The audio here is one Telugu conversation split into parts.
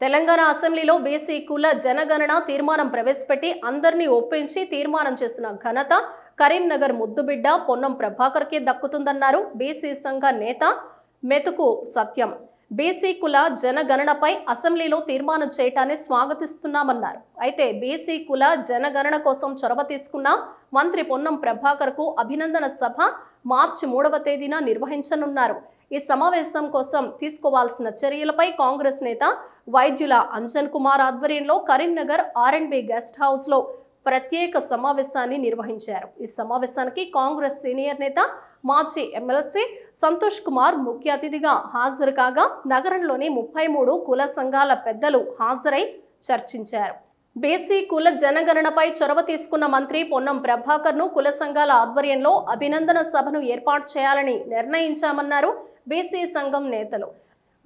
తెలంగాణ అసెంబ్లీలో బీసీ కుల జనగణన తీర్మానం ప్రవేశపెట్టి అందరినీ ఒప్పించి తీర్మానం చేసిన ఘనత కరీంనగర్ ముద్దుబిడ్డ పొన్నం ప్రభాకర్కే దక్కుతుందన్నారు బీసీ సంఘ నేత మెతుకు సత్యం. బీసీ కుల జనగణనపై అసెంబ్లీలో తీర్మానం చేయటాన్ని స్వాగతిస్తున్నామన్నారు. అయితే బీసీ కుల జనగణన కోసం చొరవ తీసుకున్న మంత్రి పొన్నం ప్రభాకర్కు అభినందన సభ మార్చి మూడవ తేదీన నిర్వహించనున్నారు. ఈ సమావేశం కోసం తీసుకోవాల్సిన చర్యలపై కాంగ్రెస్ నేత వైద్యుల అంజన్ కుమార్ ఆధ్వర్యంలో Karimnagar R and B guest హౌస్లో ప్రత్యేక సమావేశాన్ని నిర్వహించారు. ఈ సమావేశానికి కాంగ్రెస్ సీనియర్ నేత మాజీ ఎమ్మెల్సీ సంతోష్ కుమార్ ముఖ్య అతిథిగా హాజరు కాగా నగరంలోని ముప్పై మూడు కుల సంఘాల పెద్దలు హాజరై చర్చించారు. బీసీ కుల జనగణనపై చొరవ తీసుకున్న మంత్రి పొన్నం ప్రభాకర్ను కుల సంఘాల ఆధ్వర్యంలో అభినందన సభను ఏర్పాటు చేయాలని నిర్ణయించామన్నారు బీసీ సంఘం నేతలు.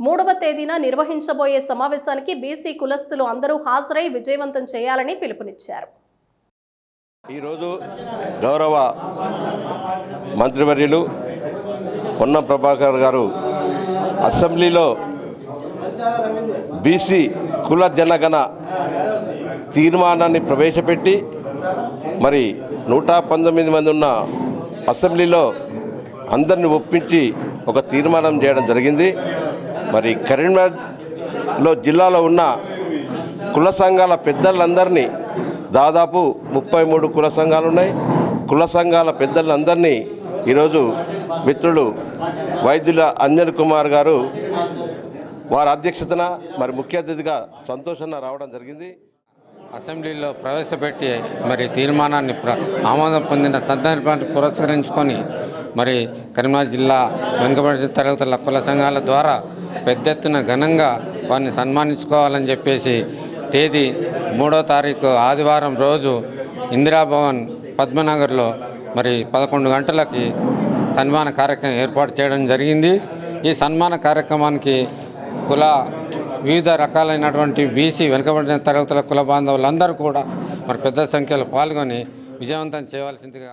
మూడవ తేదీన నిర్వహించబోయే సమావేశానికి బీసీ కులస్తులు అందరూ హాజరై విజయవంతం చేయాలని పిలుపునిచ్చారు. ఈరోజు గౌరవ మంత్రివర్యులు పొన్నం ప్రభాకర్ గారు అసెంబ్లీలో బీసీ కుల జనగణ తీర్మానాన్ని ప్రవేశపెట్టి మరి నూట పంతొమ్మిది మంది ఉన్న అసెంబ్లీలో అందరిని ఒప్పించి ఒక తీర్మానం చేయడం జరిగింది. మరి కరీంనగర్లో జిల్లాలో ఉన్న కుల సంఘాల పెద్దలందరినీ దాదాపు ముప్పై మూడు కుల సంఘాలు ఉన్నాయి. కుల సంఘాల పెద్దలందరినీ ఈరోజు మిత్రులు వైద్యుల అంజన్ కుమార్ గారు వారి అధ్యక్షతన మరి ముఖ్య అతిథిగా సంతోషంగా రావడం జరిగింది. అసెంబ్లీలో ప్రవేశపెట్టి మరి తీర్మానాన్ని ప్ర ఆమోదం పొందిన సందర్భాన్ని పురస్కరించుకొని మరి కరీంనగర్ జిల్లా వెనుకబడిన తరగతుల కుల సంఘాల ద్వారా పెద్ద ఎత్తున ఘనంగా వారిని సన్మానించుకోవాలని చెప్పేసి తేదీ మూడో తారీఖు ఆదివారం రోజు ఇందిరాభవన్ పద్మనగర్లో మరి పదకొండు గంటలకి సన్మాన కార్యక్రమం ఏర్పాటు చేయడం జరిగింది. ఈ సన్మాన కార్యక్రమానికి కుల వివిధ రకాలైనటువంటి బీసీ వెనుకబడిన తరగతుల కుల బాంధవులందరూ కూడా మరి పెద్ద సంఖ్యలో పాల్గొని విజయవంతం చేయవలసిందిగా